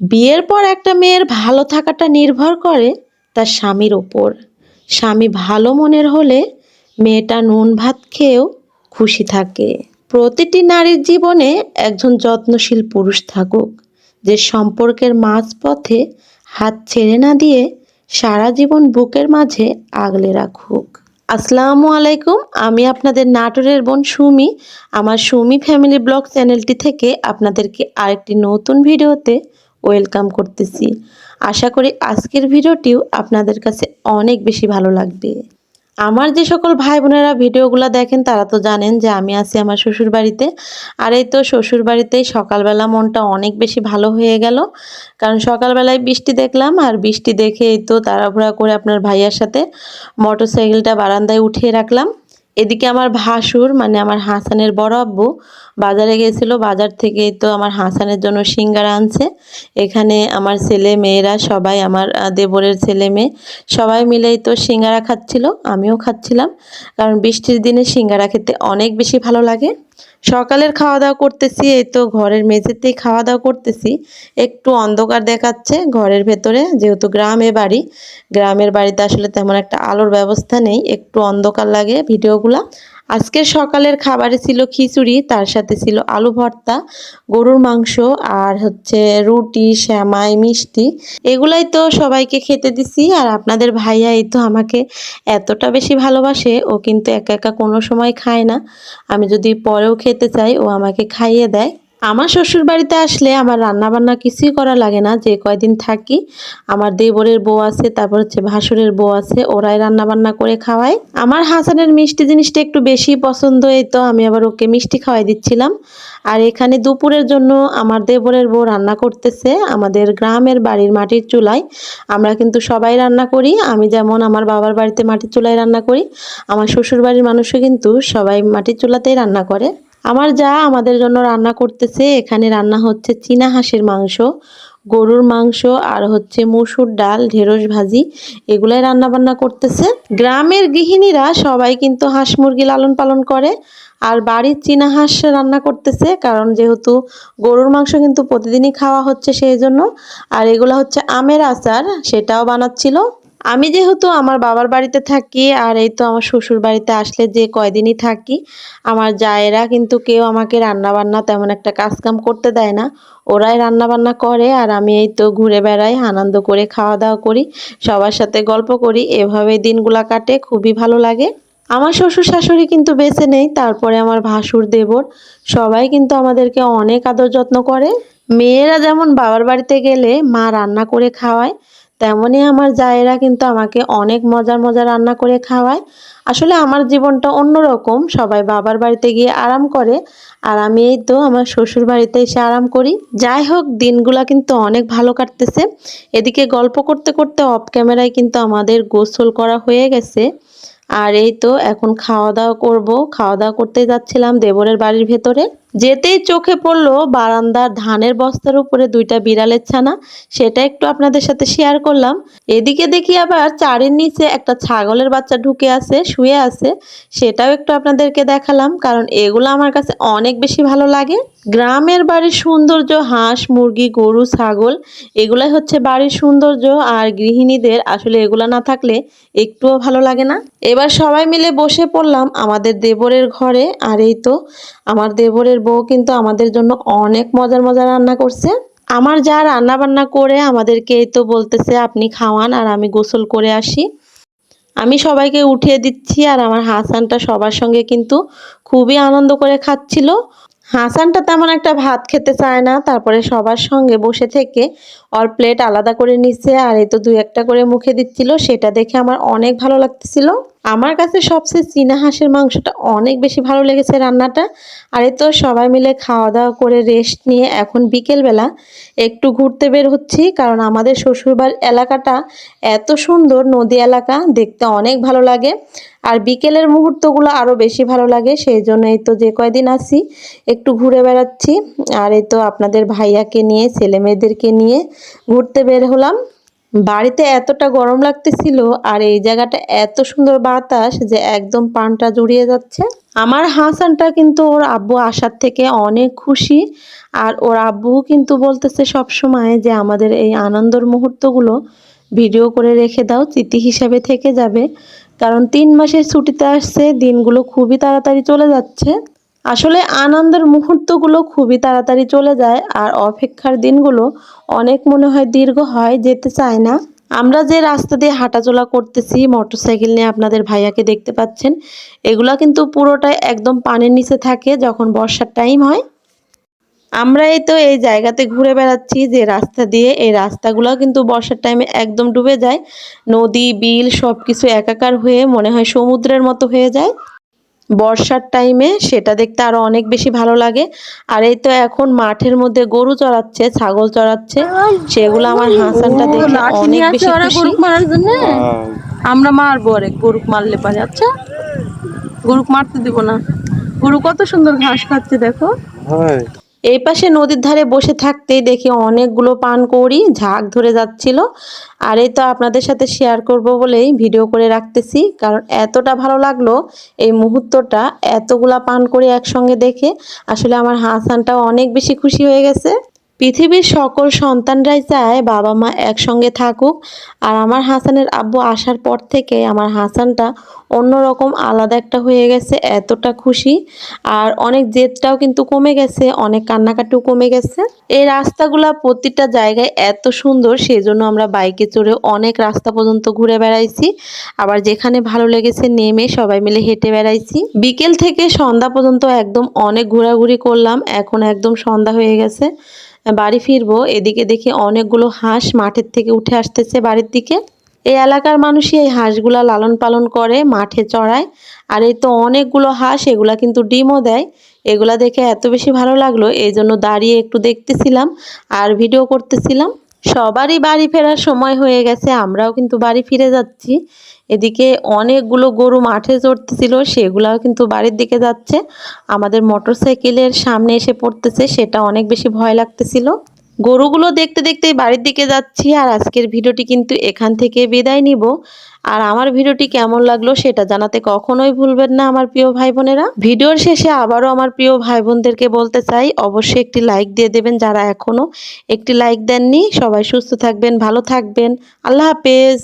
বিয়ের পর একটা মেয়ের ভালো থাকাটা নির্ভর করে তার স্বামীর ওপর। স্বামী ভালো মনের হলে মেয়েটা নুন ভাত খেয়েও খুশি থাকে। প্রতিটি নারীর জীবনে একজন যত্নশীল পুরুষ থাকুক, যে সম্পর্কের মাঝপথে হাত ছেড়ে না দিয়ে সারা জীবন বুকের মাঝে আগলে রাখুক। আসসালামু আলাইকুম, আমি আপনাদের নাটোরের বোন সুমি। আমার সুমি ফ্যামিলি ব্লগ চ্যানেলটি থেকে আপনাদেরকে আরেকটি নতুন ভিডিওতে ওয়েলকাম করতেছি। আশা করি আজকের ভিডিওটিও আপনাদের কাছে অনেক বেশি ভালো লাগবে। আমার যে সকল ভাই বোনেরা ভিডিওগুলো দেখেন, তারা তো জানেন যে আমি আছি আমার শ্বশুর বাড়িতে আর এই তো শ্বশুর বাড়িতেই সকালবেলা মনটা অনেক বেশি ভালো হয়ে গেল। কারণ সকালবেলায় বৃষ্টি দেখলাম, আর বৃষ্টি দেখে এই তো তাড়াহুড়া করে আপনার ভাইয়ার সাথে মোটরসাইকেলটা বারান্দায় উঠিয়ে রাখলাম। এদিকে আমার ভাসুর মানে আমার হাসানের বড় আব্বু, বাজারে গেছিল। বাজার থেকে তো আমার হাসানের জন্য সিঙ্গারা আনছে। এখানে আমার ছেলে মেয়েরা সবাই, আমার দেবরের ছেলে মেয়ে, সবাই মিলেই তো সিঙ্গারা খাচ্ছিল। আমিও খাচ্ছিলাম। কারণ বৃষ্টির দিনে সিঙ্গারা খেতে অনেক বেশি ভালো লাগে। সকালের খাওয়া দাওয়া করতেছি, এই তো ঘরের মেঝেতেই খাওয়া দাওয়া করতেছি। একটু অন্ধকার দেখাচ্ছে ঘরের ভেতরে, যেহেতু গ্রামে বাড়ি, গ্রামের বাড়িতে আসলে তেমন একটা আলোর ব্যবস্থা নেই, একটু অন্ধকার লাগে ভিডিওগুলা। আজকের সকালের খাবারে ছিল খিচুড়ি, তার সাথে ছিল আলু ভর্তা, গরুর মাংস আর হচ্ছে রুটি শ্যামাই মিষ্টি। এগুলাই তো সবাইকে খেতে দিছি আর আপনাদের ভাইয়া এই তো আমাকে এতটা বেশি ভালোবাসে, ও কিন্তু একা একা কোনো সময় খায় না। আমি যদি পরেও খেতে চাই, ও আমাকে খাইয়ে দেয়। আমার শ্বশুর বাড়িতে আসলে আমার রান্না বান্না কিছুই করা লাগে না। যে কয়দিন থাকি, আমার দেবরের বউ আছে, তারপর হচ্ছে ভাসুরের বউ আছে, ওরাই রান্না বান্না করে খাওয়ায়। আমার হাসানের মিষ্টি জিনিসটা একটু বেশি পছন্দ, এই তো আমি আবার ওকে মিষ্টি খাওয়াই দিচ্ছিলাম। আর এখানে দুপুরের জন্য আমার দেবরের বউ রান্না করতেছে আমাদের গ্রামের বাড়ির মাটির চুলায়। আমরা কিন্তু সবাই রান্না করি, আমি যেমন আমার বাবার বাড়িতে মাটির চুলায় রান্না করি, আমার শ্বশুর বাড়ির মানুষও কিন্তু সবাই মাটির চুলাতেই রান্না করে। আমার যা আমাদের জন্য রান্না করতেছে, এখানে রান্না হচ্ছে চীনা হাঁসের মাংস, গরুর মাংস আর হচ্ছে মসুর ডাল, ঢেঁড়স ভাজি, এগুলাই রান্না বান্না করতেছে। গ্রামের গৃহিণীরা সবাই কিন্তু হাঁস মুরগি লালন পালন করে আর বাড়ির চীনা হাঁস রান্না করতেছে কারণ যেহেতু গরুর মাংস কিন্তু প্রতিদিনই খাওয়া হচ্ছে সেই জন্য। আর এগুলো হচ্ছে আমের আচার, সেটাও বানাচ্ছিল। আমি যেহেতু আমার বাবার বাড়িতে থাকি আর এই তো আমার শ্বশুর বাড়িতে আসলে যে কয়দিনই থাকি, আমার জায়েরা কিন্তু কেউ আমাকে রান্না বান্না তেমন একটা কাজ কাম করতে দেয় না। ওরাই রান্না বান্না করে আর আমি এই তো ঘুরে বেড়াই, আনন্দ করে খাওয়া দাওয়া করি, সবার সাথে গল্প করি এভাবে দিনগুলা কাটে, খুবই ভালো লাগে। আমার শ্বশুর শাশুড়ি কিন্তু বেঁচে নেই, তারপরে আমার ভাসুর দেবর, সবাই কিন্তু আমাদেরকে অনেক আদর যত্ন করে। মেয়েরা যেমন বাবার বাড়িতে গেলে মা রান্না করে খাওয়ায় তেমনই আমার জায়েরা কিন্তু আমাকে অনেক মজার মজার রান্না করে খাওয়ায়। আসলে আমার জীবনটা অন্যরকম, সবাই বাবার বাড়িতে গিয়ে আরাম করে, আর আমি এই তো আমার শ্বশুর বাড়িতে এসে আরাম করি। যাই হোক, দিনগুলা কিন্তু অনেক ভালো কাটতেছে। এদিকে গল্প করতে করতে অফ ক্যামেরায় কিন্তু আমাদের গোসল করা হয়ে গেছে। আর এই তো এখন খাওয়া দাওয়া করব। খাওয়া দাওয়া করতে যাচ্ছিলাম দেবরের বাড়ির ভেতরে। যেতেই চোখে পড়ল বারান্দার ধানের বস্তার উপরে দুইটা বিড়ালের ছানা। সেটা একটু আপনাদের সাথে শেয়ার করলাম। এদিকে দেখি আবার চারের নিচে একটা ছাগলের বাচ্চা ঢুকে আছে, শুয়ে আছে। সেটাও একটু আপনাদেরকে দেখালাম, কারণ এগুলো আমার কাছে অনেক বেশি ভালো লাগে। গ্রামের বাড়ির সৌন্দর্য, হাঁস, মুরগি, গরু, ছাগল, এগুলাই হচ্ছে বাড়ির সৌন্দর্য। আর গৃহিণীদের আসলে এগুলো না থাকলে একটুও ভালো লাগে না। এবার সবাই মিলে বসে পড়লাম আমাদের দেবরের ঘরে। আর এই তো, আমার দেবরের বউ কিন্তু আমাদের জন্য অনেক মজার মজার রান্না করছে। আমার যা রান্না বান্না করে আমাদেরকে এই তো বলতেছে, আপনি খাওয়ান আর আমি গোসল করে আসি। আমি সবাইকে উঠিয়ে দিচ্ছি আর আমার হাসানটা সবার সঙ্গে কিন্তু খুবই আনন্দ করে খাচ্ছিল। হাসানটা তেমন একটা ভাত খেতে চায় না, তারপরে সবার সঙ্গে বসে থেকে ওর প্লেট আলাদা করে নিচ্ছে আর এই তো দু একটা করে মুখে দিচ্ছিল, সেটা দেখে আমার অনেক ভালো লাগতেছিল। আমার কাছে সবচেয়ে চীনা হাঁসের মাংসটা অনেক বেশি ভালো লেগেছে রান্নাটা। আর এই তো সবাই মিলে খাওয়া দাওয়া করে রেস্ট নিয়ে এখন বিকেলবেলা একটু ঘুরতে বের হচ্ছি, কারণ আমাদের শ্বশুরবাড়ির এলাকাটা এত সুন্দর নদী এলাকা, দেখতে অনেক ভালো লাগে। আর বিকেলের মুহূর্তগুলো আরও বেশি ভালো লাগে, সেই জন্য এই তো যে কয়দিন আসি একটু ঘুরে বেড়াচ্ছি। আর এই তো আপনাদের ভাইয়াকে নিয়ে ছেলে মেয়েদেরকে নিয়ে ঘুরতে বের হলাম। বাড়িতে এতটা গরম লাগতেছিল আর এই জায়গাটা এত সুন্দর বাতাস যে একদম পানটা জুড়িয়ে যাচ্ছে। আমার হাসানটা কিন্তু ওর আব্বু আসার থেকে অনেক খুশি আর ওর আব্বুও কিন্তু বলতেছে সব সময় যে আমাদের এই আনন্দর মুহূর্তগুলো ভিডিও করে রেখে দাও, স্মৃতি হিসাবে থেকে যাবে। কারণ তিন মাসের ছুটিতে আসছে, দিনগুলো খুবই তাড়াতাড়ি চলে যাচ্ছে। আসলে আনন্দের মুহূর্তগুলো খুবই তাড়াতাড়ি চলে যায় আর অপেক্ষার দিনগুলো অনেক মনে হয় দীর্ঘ হয়, যেতে চায় না। আমরা যে রাস্তা দিয়ে হাঁটাচলা করতেছি, মোটরসাইকেল নিয়ে আপনাদের ভাইয়াকে দেখতে পাচ্ছেন, এগুলা কিন্তু পুরোটাই একদম পানির নিচে থাকে যখন বর্ষার টাইম হয়। আমরা এই তো এই জায়গাতে ঘুরে বেড়াচ্ছি যে রাস্তা দিয়ে, এই রাস্তাগুলো কিন্তু বর্ষার টাইমে একদম ডুবে যায়। নদী, বিল সব কিছু একাকার হয়ে মনে হয় সমুদ্রের মতো হয়ে যায়। বর্ষার টাইমে সেটা দেখতে আরও অনেক বেশি ভালো লাগে। আর এই তো এখন মাঠের মধ্যে গরু চড়াচ্ছে ছাগল চড়াচ্ছে সেগুলো আমার হাসানটা দেখে অনেক বেশি খুশি। মারার জন্য? আমরা মারবো আরে গরু মারলে পারে। আচ্ছা গরু মারতে দিব না। গরু কত সুন্দর ঘাস খাচ্ছে দেখো। হয়। এই পাশে নদীর ধারে বসে থাকতেই দেখি অনেকগুলো পান করি ঝাঁক ধরে যাচ্ছিল। আর এই তো আপনাদের সাথে শেয়ার করব বলেই ভিডিও করে রাখতেছি। কারণ এতটা ভালো লাগল এই মুহূর্তটা, এতগুলা পান করি একসঙ্গে দেখে। আসলে আমার হাসানটাও অনেক বেশি খুশি হয়ে গেছে। পৃথিবীর সকল সন্তানরাই চায় বাবা মা একসঙ্গে থাকুক, আর আমার হাসানের আব্বু আসার পর থেকে আমার হাসানটা অন্যরকম আলাদা একটা হয়ে গেছে, এতটা খুশি। আর অনেক জেদটাও কিন্তু কমে গেছে, অনেক কান্নাকাটিও কমে গেছে। এই রাস্তাগুলা প্রতিটা জায়গায় এত সুন্দর, সেজন্য আমরা বাইকে চড়ে অনেক রাস্তা পর্যন্ত ঘুরে বেড়াইছি। আবার যেখানে ভালো লেগেছে নেমে সবাই মিলে হেঁটে বেড়াইছি। বিকেল থেকে সন্ধ্যা পর্যন্ত একদম অনেক ঘোরাঘুরি করলাম, এখন একদম সন্ধ্যা হয়ে গেছে। বাড়ি ফিরবো, এদিকে দেখি অনেকগুলো হাঁস মাঠের থেকে উঠে আসতেছে বাড়ির দিকে। এই এলাকার মানুষই এই হাঁসগুলা লালন পালন করে, মাঠে চড়ায়। আর এই তো অনেকগুলো হাঁস, এগুলা কিন্তু ডিমও দেয়। এগুলা দেখে এত বেশি ভালো লাগল, এই জন্য দাঁড়িয়ে একটু দেখতেছিলাম আর ভিডিও করতেছিলাম। সবারই বাড়ি ফেরার সময় হয়ে গেছে, আমরাও কিন্তু বাড়ি ফিরে যাচ্ছি। এদিকে অনেকগুলো গরু মাঠে চড়তেছিল, সেগুলাও কিন্তু বাড়ির দিকে যাচ্ছে। আমাদের মোটরসাইকেলের সামনে এসে পড়তেছে, সেটা অনেক বেশি ভয় লাগতেছিল। গরুগুলো দেখতে দেখতেই বাড়ির দিকে যাচ্ছি, আর আজকের ভিডিওটি কিন্তু এখান থেকে বিদায় নিব। আর আমার ভিডিওটি কেমন লাগল সেটা জানাতে কখনোই ভুলবেন না, আমার প্রিয় ভাই বোনেরা ভিডিওর শেষে আবারও আমার প্রিয় ভাই বোনদেরকে বলতে চাই, অবশ্যই একটি লাইক দিয়ে দেবেন যারা এখনও। একটি লাইক দেননি, সবাই সুস্থ থাকবেন, ভালো থাকবেন। আল্লাহ হাফেজ।